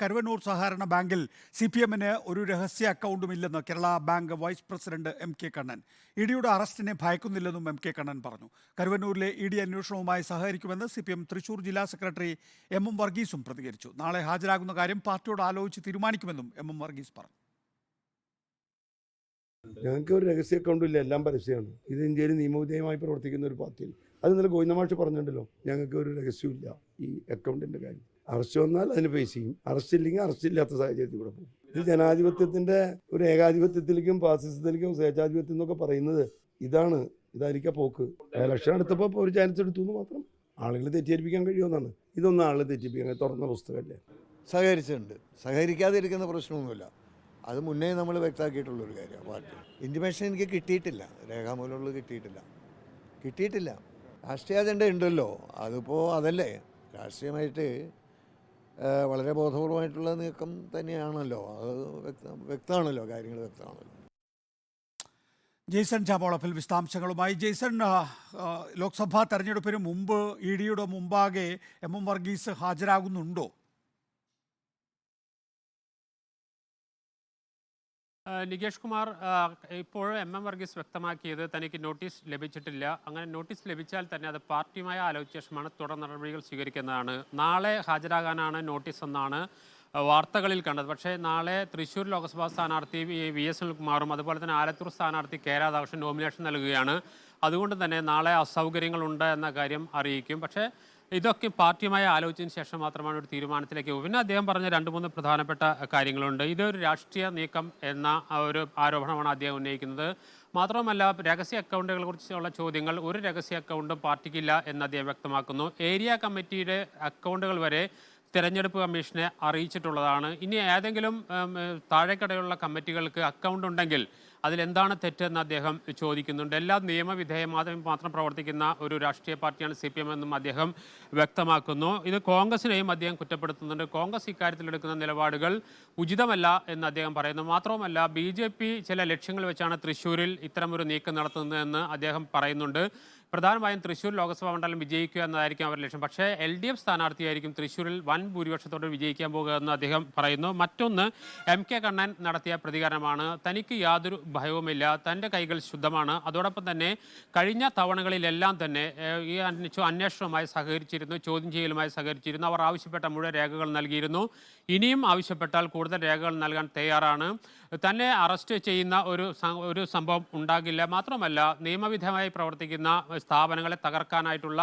കരുവന്നൂർ സഹകരണ ബാങ്കിൽ C P എമ്മിന് ഒരു രഹസ്യ അക്കൗണ്ടും ഇല്ലെന്ന് Kerala bank vice president M K Kannan. E ഡിയുടെ അറസ്റ്റിനെ ഭയക്കുന്നില്ലെന്നും എം കെ കണ്ണൻ പറഞ്ഞു. കരുവന്നൂരിലെ ഇ ഡി അന്വേഷണവുമായി സഹകരിക്കുമെന്ന് സി പി എം തൃശൂർ ജില്ലാ സെക്രട്ടറി എം എം വർഗീസും പ്രതികരിച്ചു. നാളെ ഹാജരാകുന്ന കാര്യം പാർട്ടിയോട് ആലോചിച്ച് തീരുമാനിക്കുമെന്നും എം എം വർഗീസ് പറഞ്ഞു. ഞങ്ങൾക്ക് ഒരു രഹസ്യ അക്കൗണ്ടും ഇല്ല. എല്ലാം പരസ്യമാണ്. ഇത് ഇന്ത്യയിൽ നിയമവിധേയമായി പ്രവർത്തിക്കുന്ന ഒരു പാർട്ടിയാണ് അത് ഇന്നലെ ഗോവിന്ദമാഷ് പറഞ്ഞിട്ടുണ്ടല്ലോ ഞങ്ങൾക്ക് ഒരു രഹസ്യമില്ല ഈ അക്കൗണ്ടിന്റെ കാര്യം. അറസ്റ്റ് വന്നാൽ അതിന് ഫേസ് ചെയ്യും. അറസ്റ്റ് ഇല്ലെങ്കിൽ അറസ്റ്റ് ഇല്ലാത്ത സാഹചര്യത്തിൽ കൂടെ പോകും. ഇത് ജനാധിപത്യത്തിന്റെ ഒരു ഏകാധിപത്യത്തിലേക്കും ഫാസിസത്തിലേക്കും സ്വേച്ഛാധിപത്യം എന്നൊക്കെ പറയുന്നത് ഇതാണ് ഇതായിരിക്കാം പോക്ക്. ഇലക്ഷൻ എടുത്തപ്പോൾ ഒരു ചാൻസ് എടുത്തു എന്ന് മാത്രം. ആളുകളെ തെറ്റിദ്ധരിപ്പിക്കാൻ കഴിയുമെന്നാണ്. ഇതൊന്നും ആളുകൾ തെറ്റിപ്പിക്കാൻ തുറന്ന പുസ്തകമല്ലേ? സഹകരിച്ചിട്ടുണ്ട്. സഹകരിക്കാതിരിക്കുന്ന പ്രശ്നമൊന്നുമില്ല. അത് മുന്നേ നമ്മൾ വ്യക്തമാക്കിയിട്ടുള്ളൊരു കാര്യമാണ്. പാർട്ടി ഇന്റിമേഷൻ എനിക്ക് കിട്ടിയിട്ടില്ല. രേഖാമൂലമുള്ളത് കിട്ടിയിട്ടില്ല. കിട്ടിയിട്ടില്ല. രാഷ്ട്രീയ അജണ്ട ഉണ്ടല്ലോ. അതിപ്പോൾ അതല്ലേ? രാഷ്ട്രീയമായിട്ട് വളരെ ബോധപൂർവമായിട്ടുള്ള നീക്കം തന്നെയാണല്ലോ. അത് വ്യക്ത വ്യക്തമാണല്ലോ. കാര്യങ്ങൾ വ്യക്തമാണല്ലോ. ജെയ്സൺ ചാമോളപ്പിൽ വിശദാംശങ്ങളുമായി. ജെയ്സൺ ലോക്സഭാ തെരഞ്ഞെടുപ്പിന് മുമ്പ് ഇ ഡിയുടെ മുമ്പാകെ എം എം വർഗീസ് ഹാജരാകുന്നുണ്ടോ? നികേഷ് കുമാർ ഇപ്പോൾ എം എം വർഗീസ് വ്യക്തമാക്കിയത് തനിക്ക് നോട്ടീസ് ലഭിച്ചിട്ടില്ല. അങ്ങനെ നോട്ടീസ് ലഭിച്ചാൽ തന്നെ അത് പാർട്ടിയുമായി ആലോചിച്ച ശേഷമാണ് തുടർ നടപടികൾ സ്വീകരിക്കുന്നതാണ്. നാളെ ഹാജരാകാനാണ് നോട്ടീസ് എന്നാണ് വാർത്തകളിൽ കണ്ടത്. പക്ഷേ നാളെ തൃശ്ശൂർ ലോക്സഭാ സ്ഥാനാർത്ഥി വി എസ് സുനിൽകുമാറും അതുപോലെ തന്നെ ആലത്തൂർ സ്ഥാനാർത്ഥി കെ രാധാകൃഷ്ണൻ നോമിനേഷൻ നൽകുകയാണ്. അതുകൊണ്ട് തന്നെ നാളെ അസൗകര്യങ്ങളുണ്ട് എന്ന കാര്യം അറിയിക്കും. പക്ഷേ ഇതൊക്കെ പാർട്ടിയുമായി ആലോചിച്ചതിന് ശേഷം മാത്രമാണ് ഒരു തീരുമാനത്തിലേക്ക് പിന്നെ അദ്ദേഹം പറഞ്ഞ രണ്ട് മൂന്ന് പ്രധാനപ്പെട്ട കാര്യങ്ങളുണ്ട്. ഇതൊരു രാഷ്ട്രീയ നീക്കം എന്ന ഒരു ആരോപണമാണ് അദ്ദേഹം ഉന്നയിക്കുന്നത്. മാത്രവുമല്ല രഹസ്യ അക്കൗണ്ടുകളെ കുറിച്ചുള്ള ചോദ്യങ്ങൾ ഒരു രഹസ്യ അക്കൗണ്ടും പാർട്ടിക്കില്ല എന്ന് അദ്ദേഹം വ്യക്തമാക്കുന്നു. ഏരിയ കമ്മിറ്റിയുടെ അക്കൗണ്ടുകൾ വരെ തിരഞ്ഞെടുപ്പ് കമ്മീഷനെ അറിയിച്ചിട്ടുള്ളതാണ്. ഇനി ഏതെങ്കിലും താഴെക്കടയുള്ള കമ്മിറ്റികൾക്ക് അക്കൗണ്ട് ഉണ്ടെങ്കിൽ അതിലെന്താണ് തെറ്റെന്ന് അദ്ദേഹം ചോദിക്കുന്നുണ്ട്. എല്ലാ നിയമവിധേയമായി മാത്രം പ്രവർത്തിക്കുന്ന ഒരു രാഷ്ട്രീയ പാർട്ടിയാണ് സി പി എം എന്നും അദ്ദേഹം വ്യക്തമാക്കുന്നു. ഇത് കോൺഗ്രസിനെയും അദ്ദേഹം കുറ്റപ്പെടുത്തുന്നുണ്ട്. കോൺഗ്രസ് ഇക്കാര്യത്തിൽ എടുക്കുന്ന നിലപാടുകൾ ഉചിതമല്ല എന്ന് അദ്ദേഹം പറയുന്നു. മാത്രവുമല്ല ബി ചില ലക്ഷ്യങ്ങൾ വെച്ചാണ് തൃശ്ശൂരിൽ ഇത്തരമൊരു നീക്കം നടത്തുന്നതെന്ന് അദ്ദേഹം പറയുന്നുണ്ട്. പ്രധാനമായും തൃശ്ശൂർ ലോക്സഭാ മണ്ഡലം വിജയിക്കുക എന്നതായിരിക്കും അവരുടെ ലക്ഷ്യം. പക്ഷേ എൽ ഡി എഫ് സ്ഥാനാർത്ഥിയായിരിക്കും തൃശ്ശൂരിൽ വൻ ഭൂരിപക്ഷത്തോടെ വിജയിക്കാൻ പോകുക എന്ന് അദ്ദേഹം പറയുന്നു. മറ്റൊന്ന് എം കെ കണ്ണൻ നടത്തിയ പ്രതികരണമാണ്. തനിക്ക് യാതൊരു ഭയവുമില്ല. തന്റെ കൈകൾ ശുദ്ധമാണ്. അതോടൊപ്പം തന്നെ കഴിഞ്ഞ തവണകളിലെല്ലാം തന്നെ ഈ അന്വേഷ- അന്വേഷണവുമായി സഹകരിച്ചിരുന്നു ചോദ്യം ചെയ്യലുമായി സഹകരിച്ചിരുന്നു. അവർ ആവശ്യപ്പെട്ട മുഴുവൻ രേഖകൾ നൽകിയിരുന്നു. ഇനിയും ആവശ്യപ്പെട്ടാൽ കൂടുതൽ രേഖകൾ നൽകാൻ തയ്യാറാണ്. തന്നെ അറസ്റ്റ് ചെയ്യുന്ന ഒരു ഒരു സംഭവം ഉണ്ടാകില്ല. മാത്രമല്ല നിയമവിധമായി പ്രവർത്തിക്കുന്ന സ്ഥാപനങ്ങളെ തകർക്കാനായിട്ടുള്ള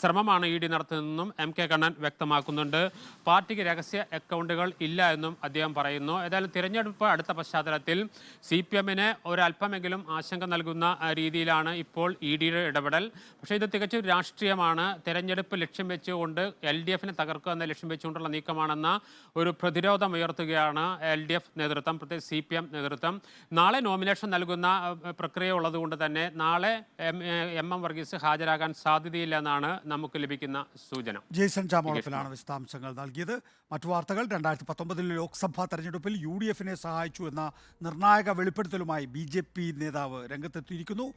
ശ്രമമാണ് ഇ ഡി നടത്തുന്നതെന്നും എം കെ കണ്ണൻ വ്യക്തമാക്കുന്നുണ്ട്. പാർട്ടിക്ക് രഹസ്യ അക്കൗണ്ടുകൾ ഇല്ല എന്നും അദ്ദേഹം പറയുന്നു. ഏതായാലും തിരഞ്ഞെടുപ്പ് അടുത്ത പശ്ചാത്തലത്തിൽ സി പി എമ്മിന് ഒരല്പമെങ്കിലും ആശങ്ക നൽകുന്ന രീതിയിലാണ് ഇപ്പോൾ ഇ ഡിയുടെ ഇടപെടൽ. പക്ഷേ ഇത് തികച്ചും രാഷ്ട്രീയമാണ്. തെരഞ്ഞെടുപ്പ് ലക്ഷ്യം വെച്ചുകൊണ്ട് എൽ ഡി എഫിനെ തകർക്കുക എന്ന ലക്ഷ്യം വെച്ചുകൊണ്ടുള്ള നീക്കമാണെന്ന ഒരു പ്രതിരോധം ഉയർത്തുകയാണ് എൽ ഡി എഫ് നേതൃത്വം പ്രത്യേകിച്ച് സി പി എം നേതൃത്വം. നാളെ നോമിനേഷൻ നൽകുന്ന പ്രക്രിയ ഉള്ളതുകൊണ്ട് തന്നെ നാളെ എം എം എം വർഗീസ് ഹാജരാകാൻ സാധ്യതയില്ല എന്നാണ് നമുക്ക് ലഭിക്കുന്ന സൂചന. ജെയ്സൺ ചാമോളപ്പിലാണ് വിശദാംശങ്ങൾ നൽകിയത്. മറ്റു വാർത്തകൾ രണ്ടായിരത്തി പത്തൊമ്പതിലെ ലോക്സഭാ തെരഞ്ഞെടുപ്പിൽ യു ഡി എഫിനെ സഹായിച്ചു എന്ന നിർണായക വെളിപ്പെടുത്തലുമായി ബി ജെ പി നേതാവ് രംഗത്തെത്തിയിരിക്കുന്നു.